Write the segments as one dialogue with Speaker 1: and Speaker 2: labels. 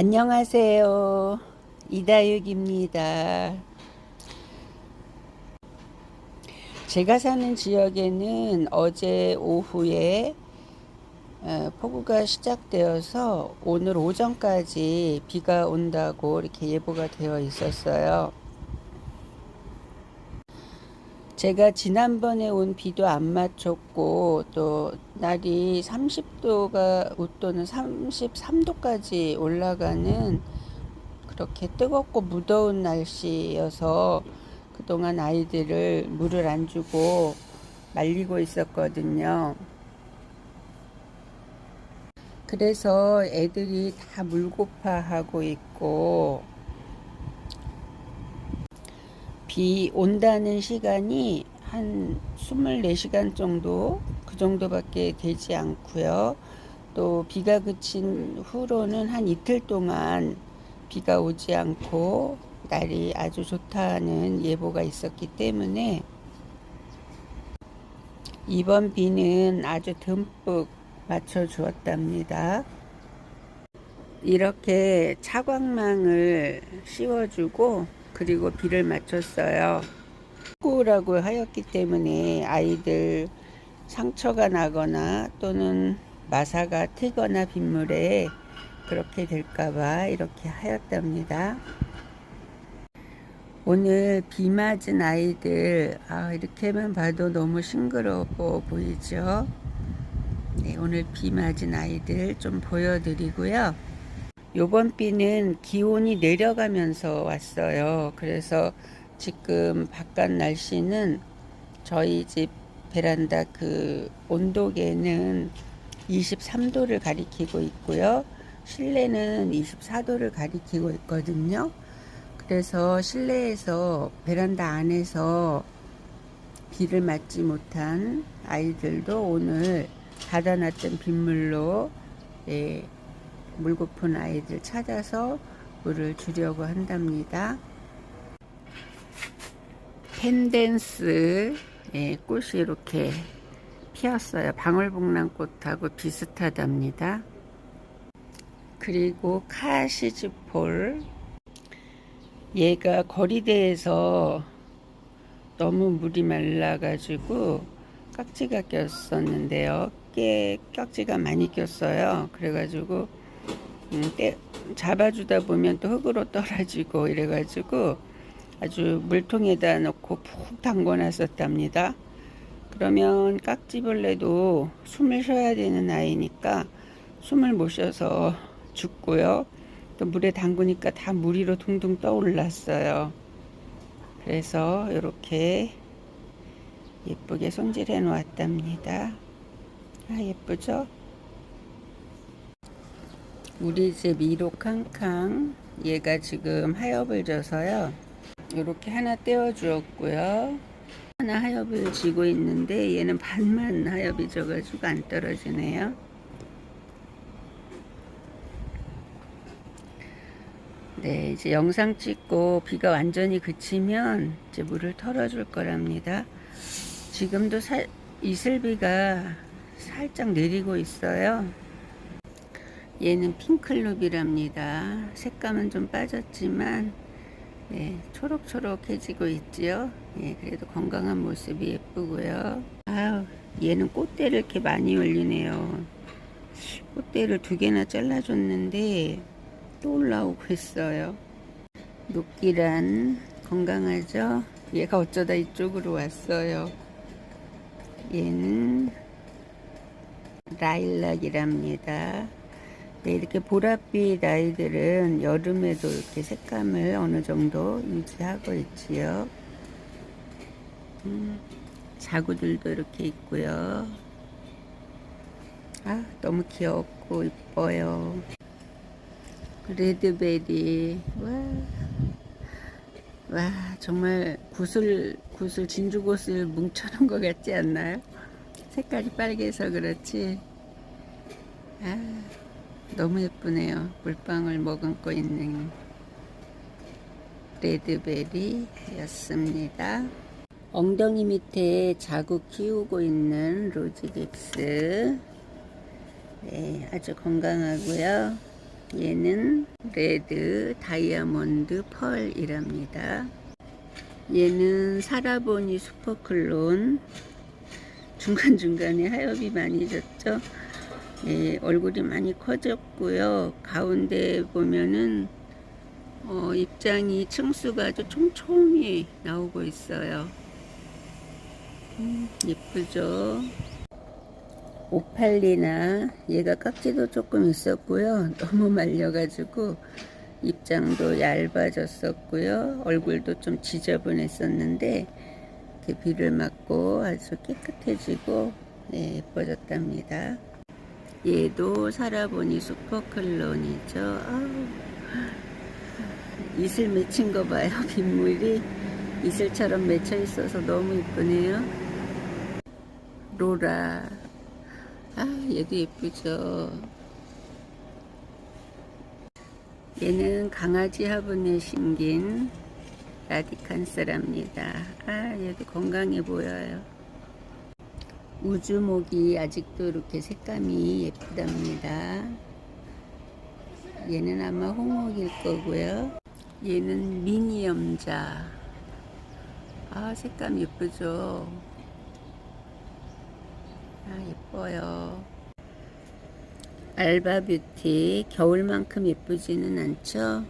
Speaker 1: 안녕하세요. 이다육입니다. 제가 사는 지역에는 어제 오후에 어, 폭우가 시작되어서 오늘 오전까지 비가 온다고 이렇게 예보가 되어 있었어요. 제가 지난번에 온 비도 안 맞췄고 또 날이 30도가 웃도는 33도까지 올라가는 그렇게 뜨겁고 무더운 날씨여서 그동안 아이들을 물을 안 주고 말리고 있었거든요. 그래서 애들이 다 물고파하고 있고 비 온다는 시간이 한 24시간 정도 그 정도밖에 되지 않고요. 또 비가 그친 후로는 한 이틀 동안 비가 오지 않고 날이 아주 좋다는 예보가 있었기 때문에 이번 비는 아주 듬뿍 맞춰 주었답니다. 이렇게 차광망을 씌워주고 그리고 비를 맞췄어요. 폭우라고 하였기 때문에 아이들 상처가 나거나 또는 마사가 트거나 빗물에 그렇게 될까봐 이렇게 하였답니다. 오늘 비 맞은 아이들 아, 이렇게만 봐도 너무 싱그러워 보이죠? 네, 오늘 비 맞은 아이들 좀 보여드리고요. 요번 비는 기온이 내려가면서 왔어요. 그래서 지금 바깥 날씨는 저희 집 베란다 그 온도계는 23도를 가리키고 있고요. 실내는 24도를 가리키고 있거든요. 그래서 실내에서 베란다 안에서 비를 맞지 못한 아이들도 오늘 받아놨던 빗물로 예, 물 고픈 아이들 찾아서 물을 주려고 한답니다. 펜댄스 예, 꽃이 이렇게 피었어요. 방울복랑꽃하고 비슷하답니다. 그리고 카시즈폴 얘가 거리대에서 너무 물이 말라가지고 깍지가 꼈었는데요. 꽤 깍지가 많이 꼈어요. 그래가지고 음, 때, 잡아주다 보면 또 흙으로 떨어지고 이래가지고 아주 물통에다 넣고 푹 담궈놨었답니다. 그러면 깍지벌레도 숨을 쉬어야 되는 아이니까 숨을 못 쉬어서 죽고요. 또 물에 담그니까 다 물 위로 둥둥 떠올랐어요. 그래서 이렇게 예쁘게 손질해 놓았답니다. 아 예쁘죠? 우리 집 1호 캉캉 얘가 지금 하엽을 져서요. 이렇게 하나 떼어 주었고요. 하나 하엽을 지고 있는데 얘는 반만 하엽이 져가지고 안 떨어지네요. 네, 이제 영상 찍고 비가 완전히 그치면 이제 물을 털어 줄 거랍니다. 지금도 사, 이슬비가 살짝 내리고 있어요. 얘는 핑클룹이랍니다. 색감은 좀 빠졌지만 네, 초록초록해지고 있지요. 예, 그래도 건강한 모습이 예쁘고요. 아우, 얘는 꽃대를 이렇게 많이 올리네요. 꽃대를 두 개나 잘라줬는데 또 올라오고 있어요. 녹기란 건강하죠? 얘가 어쩌다 이쪽으로 왔어요. 얘는 라일락이랍니다. 네, 이렇게 보랏빛 아이들은 여름에도 이렇게 색감을 어느 정도 유지하고 있지요. 음, 자구들도 이렇게 있고요. 아, 너무 귀엽고 이뻐요. 레드베리, 와, 와, 정말 구슬, 구슬, 진주구슬 뭉쳐놓은 것 같지 않나요? 색깔이 빨개서 그렇지. 아, 너무 예쁘네요. 물방울 머금고 있는 레드베리였습니다. 엉덩이 밑에 자국 키우고 있는 로즈깁스. 네, 아주 건강하고요. 얘는 레드 다이아몬드 펄이랍니다. 얘는 사라보니 슈퍼클론 중간중간에 하엽이 많이 졌죠. 예, 얼굴이 많이 커졌고요. 가운데 보면은 어, 입장이 층수가 아주 촘촘히 나오고 있어요. 음, 예쁘죠? 오팔리나 얘가 깍지도 조금 있었고요. 너무 말려가지고 입장도 얇아졌었고요. 얼굴도 좀 지저분했었는데 비를 맞고 아주 깨끗해지고 네, 예뻐졌답니다. 얘도 살아보니 슈퍼클론이죠. 아우, 이슬 맺힌 거 봐요. 빗물이 이슬처럼 맺혀 있어서 너무 이쁘네요. 로라. 아, 얘도 예쁘죠. 얘는 강아지 화분에 심긴 라디칸스랍니다. 아, 얘도 건강해 보여요. 우주목이 아직도 이렇게 색감이 예쁘답니다. 얘는 아마 홍목일 거고요. 얘는 미니 염자. 아, 색감 예쁘죠? 아, 예뻐요. 알바 뷰티. 겨울만큼 예쁘지는 않죠?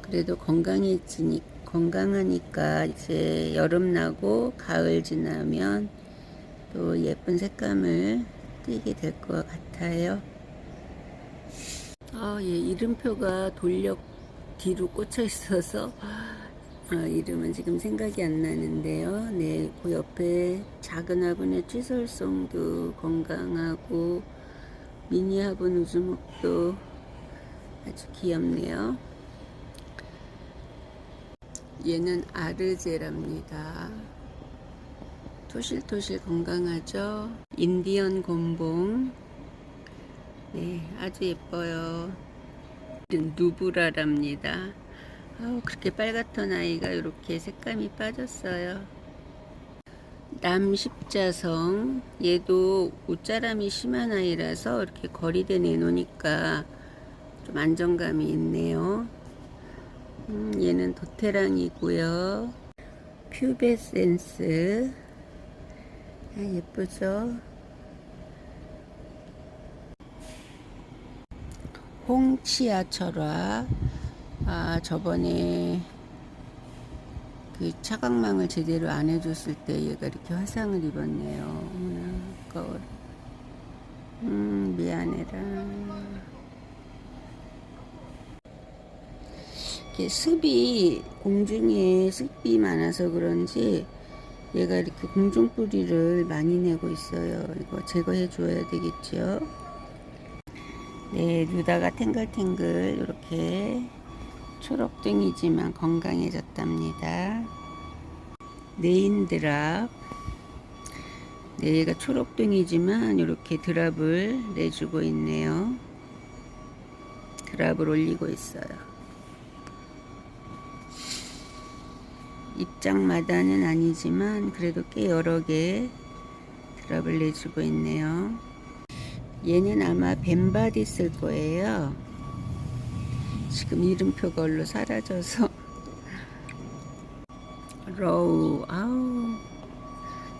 Speaker 1: 그래도 건강해지니, 건강하니까 이제 여름 나고 가을 지나면 또 예쁜 색감을 띠게 될 것 같아요. 아, 예, 이름표가 돌력 뒤로 꽂혀 있어서 어, 이름은 지금 생각이 안 나는데요. 네, 그 옆에 작은 화분의 찌설송도 건강하고 미니 화분 우주목도 아주 귀엽네요. 얘는 아르제랍니다. 토실토실 건강하죠? 인디언 곰봉. 네, 아주 예뻐요. 누브라랍니다. 아우, 그렇게 빨갛던 아이가 이렇게 색감이 빠졌어요. 남십자성. 얘도 옷자람이 심한 아이라서 이렇게 거리대 내놓으니까 좀 안정감이 있네요. 음, 얘는 도테랑이고요. 퓨베센스. 아, 예쁘죠? 홍치아 철화. 아, 저번에 그 차광망을 제대로 안 해줬을 때 얘가 이렇게 화상을 입었네요. 어머나, 아까워. 음, 미안해라. 이렇게 습이, 공중에 습이 많아서 그런지 얘가 이렇게 공중뿌리를 많이 내고 있어요. 이거 제거해 줘야 되겠죠. 네, 누다가 탱글탱글 이렇게 초록등이지만 건강해졌답니다. 네인드랍. 네, 얘가 초록등이지만 이렇게 드랍을 내주고 있네요. 드랍을 올리고 있어요. 입장마다는 아니지만 그래도 꽤 여러 개 드랍을 내주고 있네요. 얘는 아마 벤바디 쓸 거예요. 지금 이름표가 얼로 사라져서 로우 아우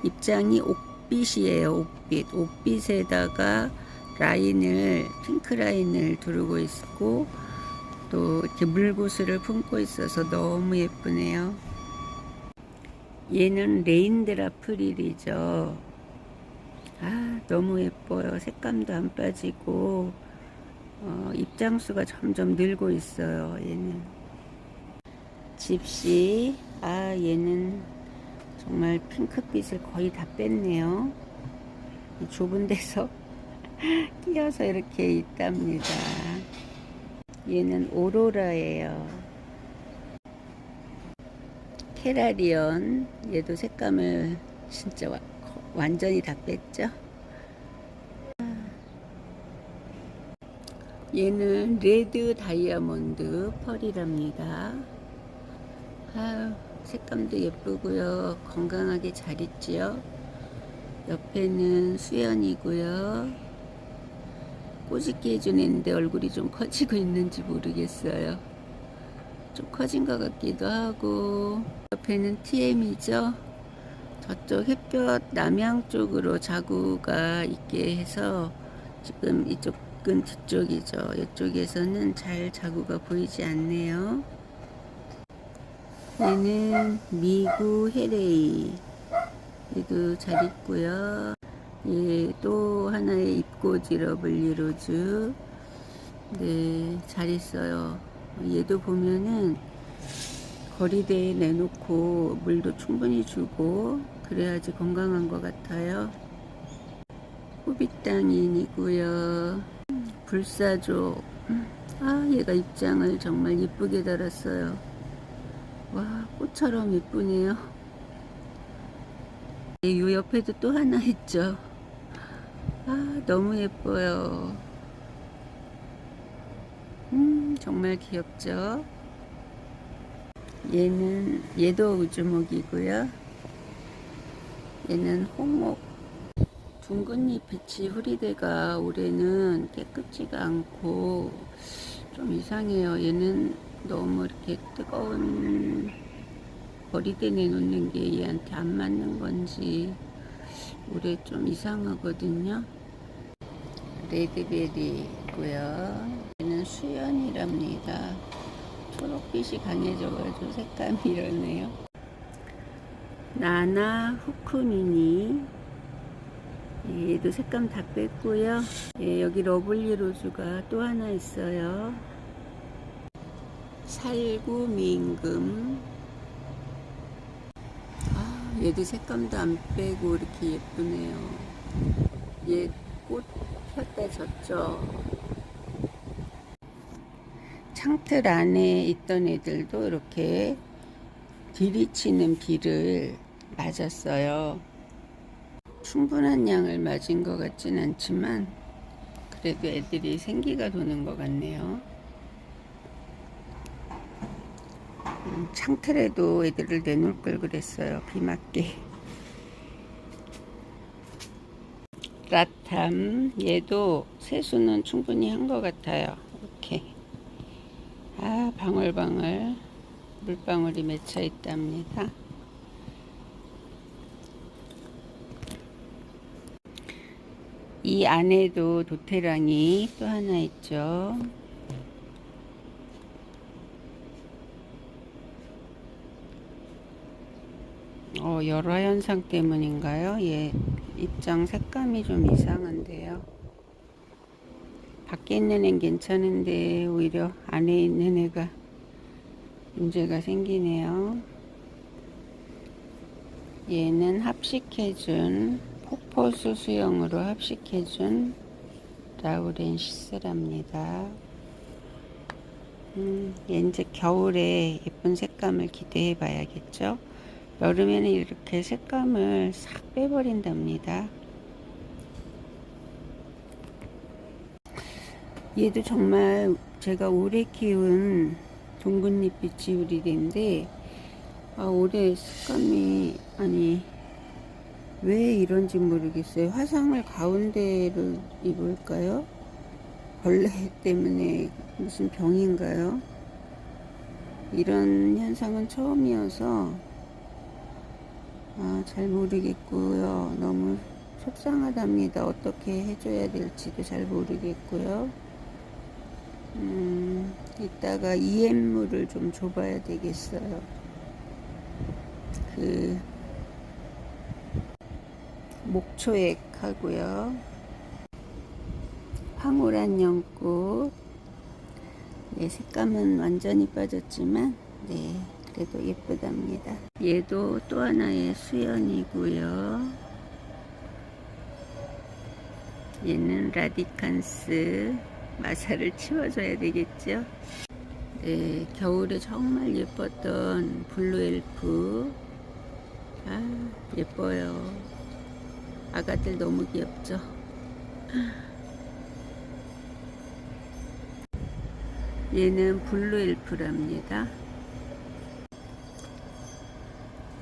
Speaker 1: 입장이 옥빛이에요 옥빛 옥빛에다가 라인을 핑크 라인을 두르고 있고 또 이렇게 물구슬을 품고 있어서 너무 예쁘네요 얘는 레인드라 프릴이죠 아 너무 예뻐요 색감도 안 빠지고 어, 입장수가 점점 늘고 있어요. 얘는 집시 아 얘는 정말 핑크빛을 거의 다 뺐네요. 이 좁은 데서 끼어서 이렇게 있답니다. 얘는 오로라예요. 케라리언 얘도 색감을 진짜 와, 완전히 다 뺐죠. 얘는 레드 다이아몬드 펄이랍니다. 아 색감도 예쁘고요. 건강하게 잘 있지요. 옆에는 수연이고요. 꼬집게 애인데 얼굴이 좀 커지고 있는지 모르겠어요. 좀 커진 것 같기도 하고 옆에는 TM이죠. 저쪽 햇볕 남향 쪽으로 자구가 있게 해서 지금 이쪽은 뒤쪽이죠. 이쪽에서는 잘 자구가 보이지 않네요. 얘는 미구 헤레이 얘도 잘 있고요. 얘도 하나의 입꼬지 러블리로즈 네, 잘 있어요. 얘도 보면은 거리대에 내놓고 물도 충분히 주고 그래야지 건강한 것 같아요. 호빗땅인이고요. 불사조. 아, 얘가 입장을 정말 이쁘게 달았어요. 와, 꽃처럼 이쁘네요. 이 옆에도 또 하나 있죠. 아, 너무 예뻐요. 음, 정말 귀엽죠? 얘는, 얘도 우주목이고요. 얘는 홍목. 둥근잎 빛이 후리대가 올해는 깨끗지가 않고 좀 이상해요. 얘는 너무 이렇게 뜨거운 거리대 내놓는 게 얘한테 안 맞는 건지 올해 좀 이상하거든요. 레드베리고요. 얘는 수연이랍니다. 초록빛이 강해져가지고 색감이 이러네요. 나나 후크미니 얘도 색감 다 뺐고요. 예, 여기 러블리 로즈가 또 하나 있어요. 살구 민금 아, 얘도 색감도 안 빼고 이렇게 예쁘네요. 얘 꽃 폈다 졌죠. 창틀 안에 있던 애들도 이렇게 들이치는 비를 맞았어요. 충분한 양을 맞은 것 같진 않지만 그래도 애들이 생기가 도는 것 같네요. 음, 창틀에도 애들을 내놓을 걸 그랬어요. 비 맞게. 라탐 얘도 세수는 충분히 한 것 같아요. 아 방울방울 물방울이 맺혀 있답니다. 이 안에도 도테랑이 또 하나 있죠. 어, 열화 현상 때문인가요? 얘 입장 색감이 좀 이상한데요. 밖에 있는 애는 괜찮은데 오히려 안에 있는 애가 문제가 생기네요. 얘는 합식해준 폭포수 수영으로 합식해준 라우렌시스랍니다. 음, 얘 이제 겨울에 예쁜 색감을 기대해 봐야겠죠. 여름에는 이렇게 색감을 싹 빼버린답니다. 얘도 정말 제가 오래 키운 둥근잎빛 지우리인데 아, 올해 색감이 아니 왜 이런지 모르겠어요. 화상을 가운데로 입을까요? 벌레 때문에 무슨 병인가요? 이런 현상은 처음이어서 아, 잘 모르겠고요. 너무 속상하답니다. 어떻게 해줘야 될지도 잘 모르겠고요. 음, 이따가 EM물을 좀 줘봐야 되겠어요. 그, 목초액 하고요. 황홀한 연꽃. 네, 색감은 완전히 빠졌지만, 네, 그래도 예쁘답니다. 얘도 또 하나의 수연이고요. 얘는 라디칸스 마사를 치워줘야 되겠죠. 네, 겨울에 정말 예뻤던 블루 엘프. 아, 예뻐요. 아가들 너무 귀엽죠. 얘는 블루 엘프랍니다.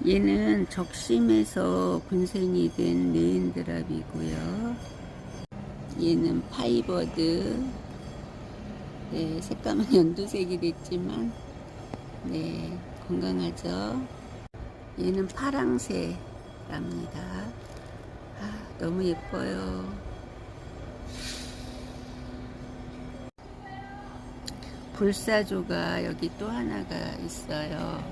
Speaker 1: 얘는 적심에서 군생이 된 네인드랍이고요. 얘는 파이버드. 네, 색감은 연두색이 됐지만, 네, 건강하죠. 얘는 파랑새랍니다. 아, 너무 예뻐요. 불사조가 여기 또 하나가 있어요.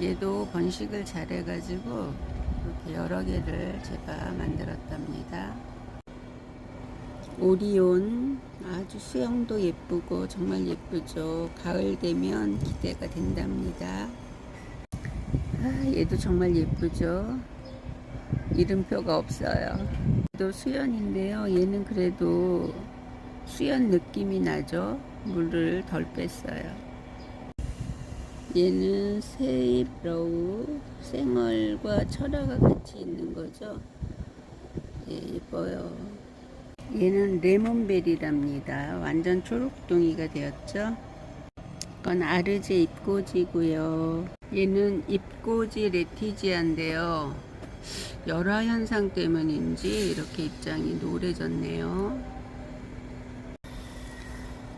Speaker 1: 얘도 번식을 잘해가지고 이렇게 여러 개를 제가 만들었답니다. 오리온 아주 수영도 예쁘고 정말 예쁘죠. 가을 되면 기대가 된답니다. 아, 얘도 정말 예쁘죠. 이름표가 없어요. 또 수연인데요. 얘는 그래도 수연 느낌이 나죠. 물을 덜 뺐어요. 얘는 세이브로우 생얼과 철화가 같이 있는 거죠. 예, 예뻐요. 얘는 레몬베리랍니다. 완전 초록둥이가 되었죠. 이건 아르제 잎꽂이고요. 얘는 잎꽂이 레티지아인데요. 열화 현상 때문인지 이렇게 입장이 노래졌네요.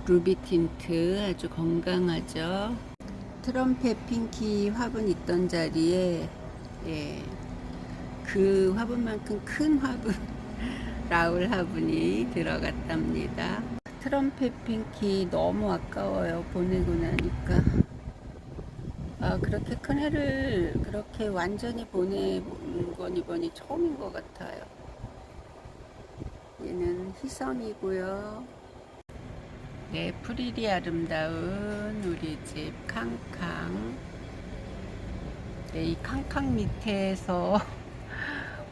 Speaker 1: 루비 틴트 아주 건강하죠. 트럼펫 핑키 화분 있던 자리에 예, 그 화분만큼 큰 화분 라울 화분이 들어갔답니다. 트럼펫 핑키 너무 아까워요. 보내고 나니까. 아, 그렇게 큰 애를 그렇게 완전히 보내본 건 이번이 처음인 것 같아요. 얘는 희성이고요. 네, 풀일이 아름다운 우리 집 캉캉. 네, 이 캉캉 밑에서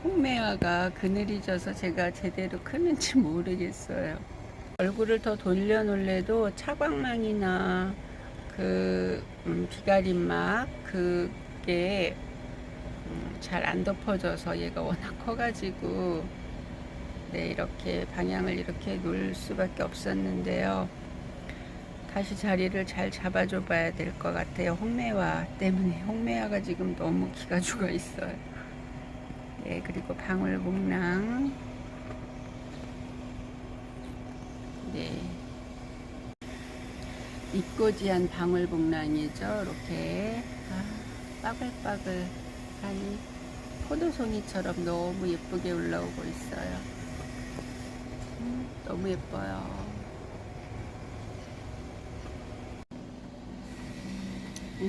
Speaker 1: 홍매화가 그늘이 져서 제가 제대로 크는지 모르겠어요. 얼굴을 더 돌려놓을래도 차광망이나 그 음, 비가림막 그게 음, 잘안 덮어져서 얘가 워낙 커가지고 네 이렇게 방향을 이렇게 놓을 수밖에 없었는데요. 다시 자리를 잘 잡아줘 봐야 될 것 같아요. 홍매화 때문에 홍매화가 지금 너무 기가 죽어 있어요. 네, 그리고 방울복랑. 네. 입고지한 방울복랑이죠. 이렇게 아, 빠글빠글하니 포도송이처럼 너무 예쁘게 올라오고 있어요. 음, 너무 예뻐요.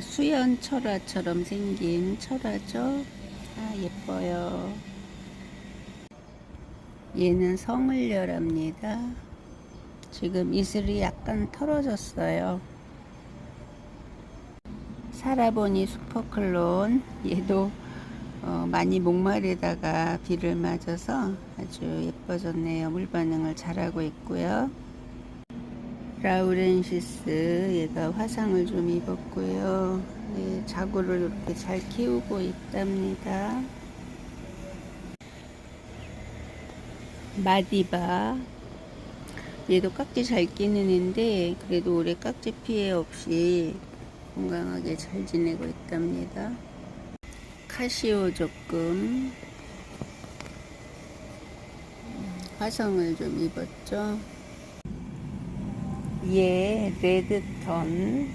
Speaker 1: 수연 철화처럼 생긴 철화죠. 아, 예뻐요. 얘는 성을열합니다. 지금 이슬이 약간 털어졌어요. 살아보니 슈퍼클론 얘도 어, 많이 목마르다가 비를 맞아서 아주 예뻐졌네요. 물 반응을 잘하고 있고요. 라우렌시스 얘가 화상을 좀 입었고요. 네, 자구를 이렇게 잘 키우고 있답니다. 마디바 얘도 깍지 잘 끼는 애인데 그래도 올해 깍지 피해 없이 건강하게 잘 지내고 있답니다. 카시오 조금 화성을 좀 입었죠. 예, 레드턴.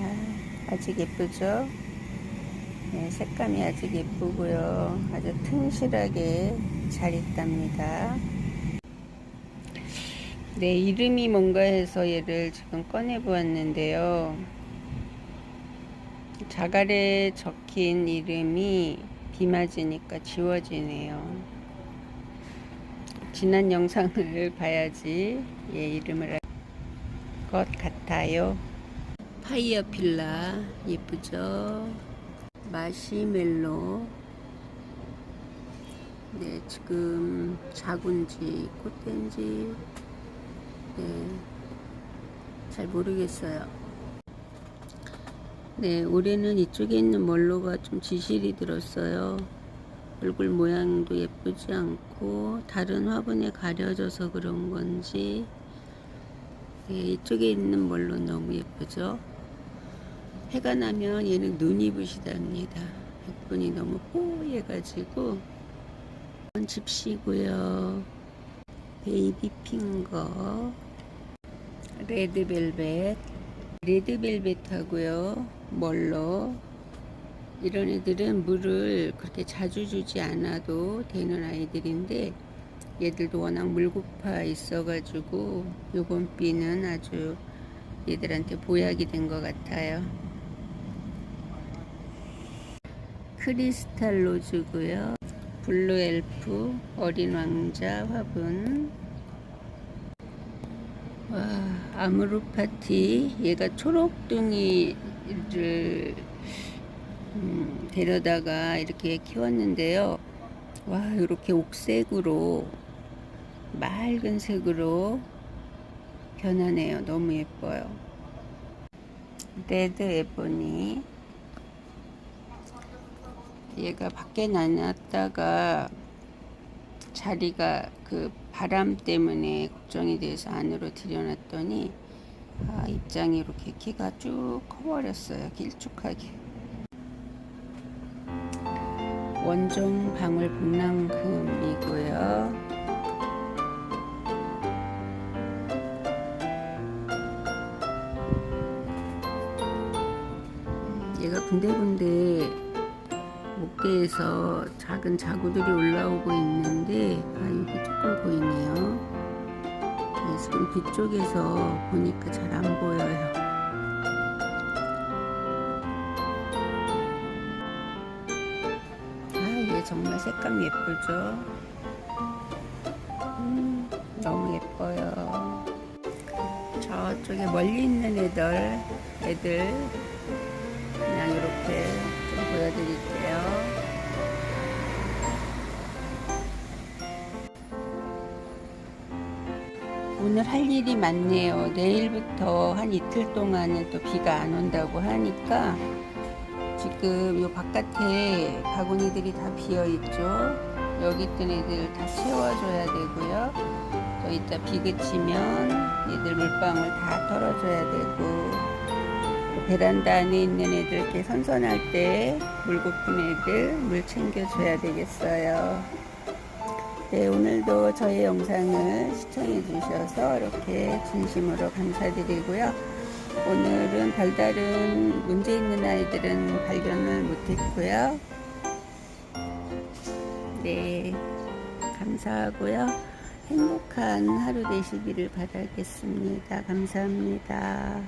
Speaker 1: 아, 아직 예쁘죠? 네, 색감이 아직 예쁘고요. 아주 튼실하게 잘 있답니다. 네, 이름이 뭔가 해서 얘를 지금 꺼내 보았는데요. 자갈에 적힌 이름이 비 맞으니까 지워지네요. 지난 영상을 봐야지 얘 이름을 알 것 같아요. 파이어 필라 예쁘죠? 마시멜로 네, 지금 자군지 꽃된지 네, 잘 모르겠어요. 네, 올해는 이쪽에 있는 멀로가 좀 지실이 들었어요. 얼굴 모양도 예쁘지 않고 다른 화분에 가려져서 그런 건지 네, 이쪽에 있는 멀로 너무 예쁘죠. 해가 나면 얘는 눈이 부시답니다. 백분이 너무 뽀얘가지고 집시고요. 베이비 핑거, 레드벨벳, 레드벨벳하고요, 멀러. 이런 애들은 물을 그렇게 자주 주지 않아도 되는 아이들인데 얘들도 워낙 물고파 있어가지고 요번 비는 아주 얘들한테 보약이 된 것 같아요. 크리스탈 로즈고요. 블루 엘프, 어린 왕자 화분. 와, 아무르 파티. 얘가 초록둥이를 음, 데려다가 이렇게 키웠는데요. 와, 이렇게 옥색으로 맑은 색으로 변하네요. 너무 예뻐요. 레드 에보니. 얘가 밖에 나놨다가 자리가 그 바람 때문에 걱정이 돼서 안으로 들여놨더니 아, 입장이 이렇게 키가 쭉 커버렸어요. 길쭉하게. 원종 방울 북랑금이고요. 군데군데 어깨에서 작은 자구들이 올라오고 있는데 아 여기 조금 보이네요. 네, 지금 뒤쪽에서 보니까 잘 안 보여요. 아, 얘 정말 색감 예쁘죠? 음, 너무 예뻐요. 저쪽에 멀리 있는 애들, 애들, 그냥 이렇게 좀 보여드릴게요. 오늘 할 일이 많네요. 내일부터 한 이틀 동안은 또 비가 안 온다고 하니까 지금 요 바깥에 바구니들이 다 비어 있죠. 여기 있던 애들 다 채워줘야 되고요. 또 이따 비 그치면 얘들 물방울 다 털어줘야 되고 또 베란다 안에 있는 애들께 선선할 때 물고픈 애들 물 챙겨줘야 되겠어요. 네, 오늘도 저의 영상을 시청해 주셔서 이렇게 진심으로 감사드리고요. 오늘은 별다른 문제 있는 아이들은 발견을 못했고요. 네, 감사하고요. 행복한 하루 되시기를 바라겠습니다. 감사합니다.